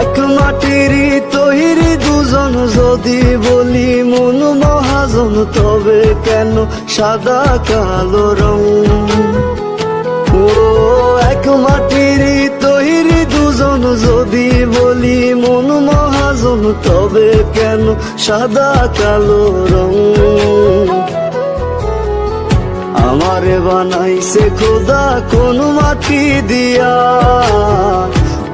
এক মাটিরই তৈরি দুজন যদি বলি মন মহাজন, তবে কেন সাদা কালো রং? ও এক মাটিরই তৈরি দুজন যদি বলি মন মহাজন, তবে কেন সাদা কালো রং? আমারে বানাইছে খোদা কোন মাটি দিয়া।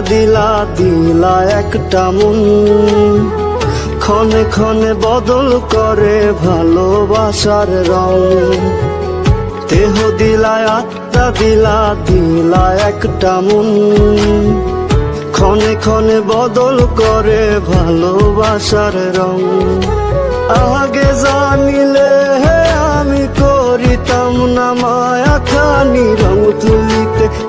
দিলা দিলা একটা মন। ক্ষণে ক্ষণে বদল করে ভালোবাসার রং। দেহ দিলা আত্মা দিলা দিলা একটা মন। ক্ষণে ক্ষণে বদল করে ভালোবাসার রং। আগে জানিলে আমি করিতাম না মায়া খানি রং তুলিতে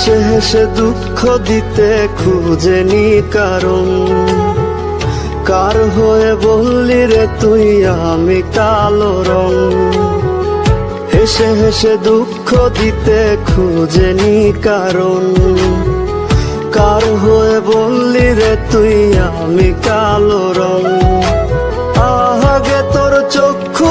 হেসে হেসে দুঃখ দিতে খুঁজেনি কারণ। কার হয়ে বললি রে তুই, আমি কালো রং। হেসে হেসে দুঃখ দিতে খুঁজেনি কারণ। কার হয়ে বললি রে তুই, আমি কালো রং।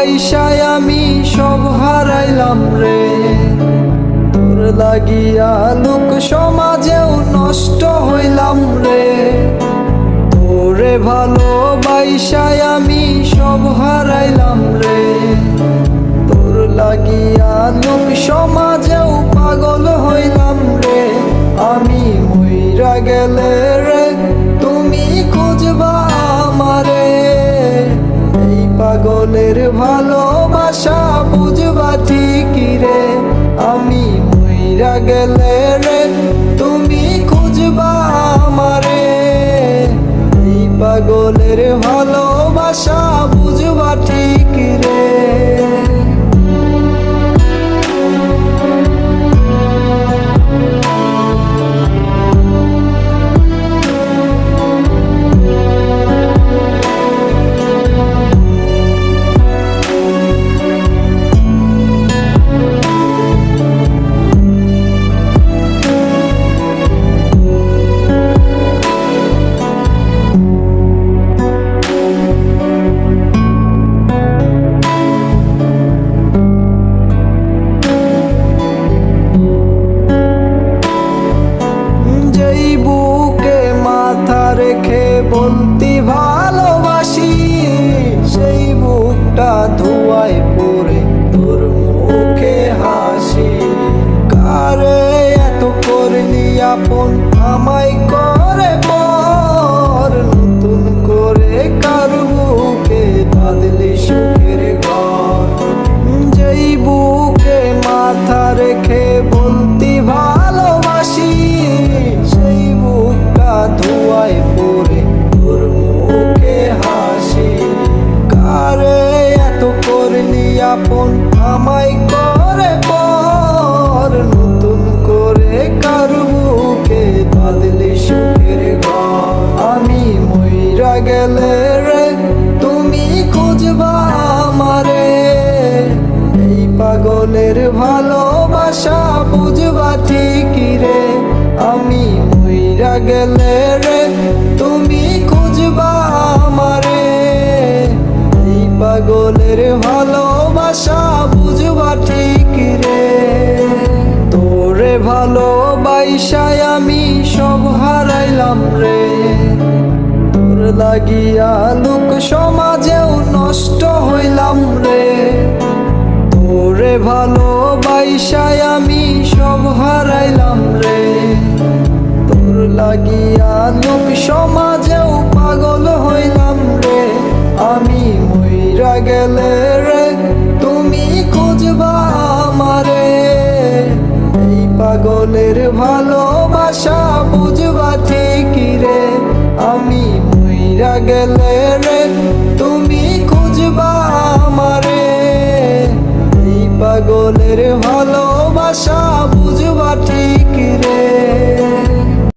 ভালোবাসায় আমি সব হারাইলাম রে। তোর লাগিয়া লোক সমাজেও নষ্ট হইলাম রে। তোরে ভালোবাসায় আমি সব হারাইলাম রে। তোর লাগিয়া লোক সমাজেও গেলে রে তুমি খুঁজবা আমারে। এই পাগলের বুঝবা ঠিকই রে, আমি মইরা গেলে রে, তুমি খুঁজবা আমারে। এই পাগলের ভালোবাসা বুঝবা ঠিক রে। তোরে ভালোবাসায় আমি সব হারাইলাম রে। তোর লাগিয়া লোক সমাজেও নষ্ট হইলাম রে। তোরে ভালোবাসায় আমি সব হারাইলাম রে। তোর লাগিয়া লোক সমাজেও পাগল হইলাম রে। আমি মইরা গেলে রে, তুমি খুঁজবা আমারে। এই পাগলের ভালোবাসা বুঝবা ঠিকই রে। আমি মইরা গেলে ভালোবাসা বুঝবা ঠিক